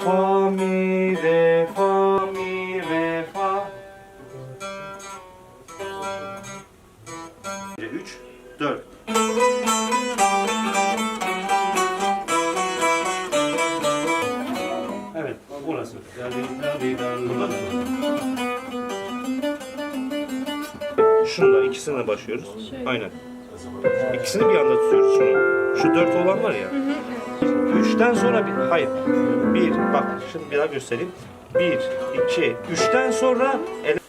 fa mi re fa mi re fa 3 4 Evet, burası. Burada. Şunla ikisine başlıyoruz. Aynen. İkisini bir anda tutuyoruz şunu. Şu dört olan var ya. Üçten sonra bir, hayır. Bir, bak şimdi bir daha göstereyim. Bir, iki, üçten sonra ele...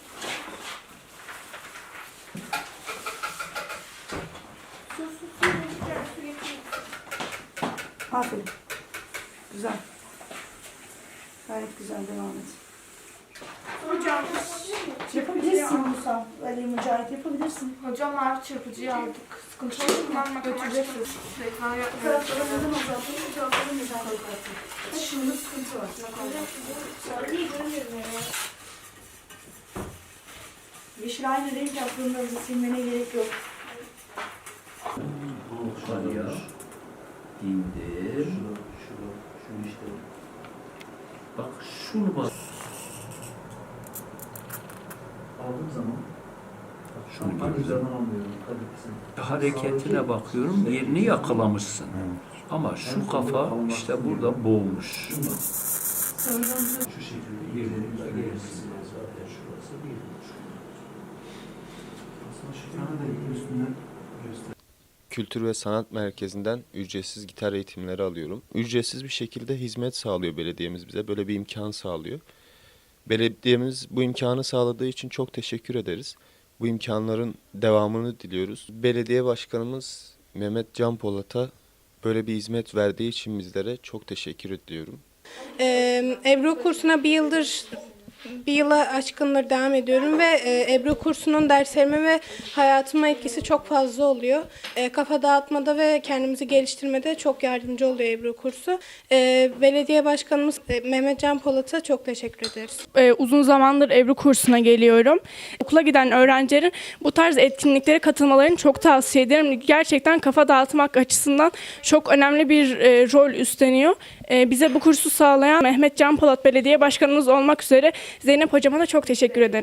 Aferin. Güzel. Gayet güzel devam et. Hocam, Yapabilirsin Musa. Ali Mücahit yapabilirsin. hocam mavi çırpıcıyı aldık. Sıkıntı olur mu? Götüreceksiniz. Taraflara neden azaltın? Bu taraflara neden azaltın? Şimdi sıkıntı var. Yeşil aynı renk yaptığında silmene gerek yok. Yukarıya indir. Şunu, şunu, şunu işte. Bak şunu bak. Aldığım zaman şunu ben üzerinden anlıyorum. Tabii. Hareketine bakıyorum, yerini yakalamışsın. Ama şu kafa işte burada boğmuş. Şu şekilde yerlerinde gelirsin. Zaten şurası bir buçuk. Aslında şu tane de üstünden göster. Kültür ve Sanat Merkezi'nden ücretsiz gitar eğitimleri alıyorum. Ücretsiz bir şekilde hizmet sağlıyor belediyemiz bize. Böyle bir imkan sağlıyor. Belediyemiz bu imkanı sağladığı için çok teşekkür ederiz. Bu imkanların devamını diliyoruz. Belediye Başkanımız Mehmet Can Polat'a böyle bir hizmet verdiği için bizlere çok teşekkür ediyorum. Ee, Ebru kursuna bir yıldır bir yıla aşkındır devam ediyorum ve e, Ebru kursunun derslerime ve hayatıma etkisi çok fazla oluyor. E, kafa dağıtmada ve kendimizi geliştirmede çok yardımcı oluyor Ebru kursu. E, belediye başkanımız e, Mehmet Can Polat'a çok teşekkür ederiz. Ee, uzun zamandır Ebru kursuna geliyorum. Okula giden öğrencilerin bu tarz etkinliklere katılmalarını çok tavsiye ederim. Gerçekten kafa dağıtmak açısından çok önemli bir e, rol üstleniyor. E, bize bu kursu sağlayan Mehmet Can Polat Belediye Başkanımız olmak üzere Zeynep Hocama da çok teşekkür ederim.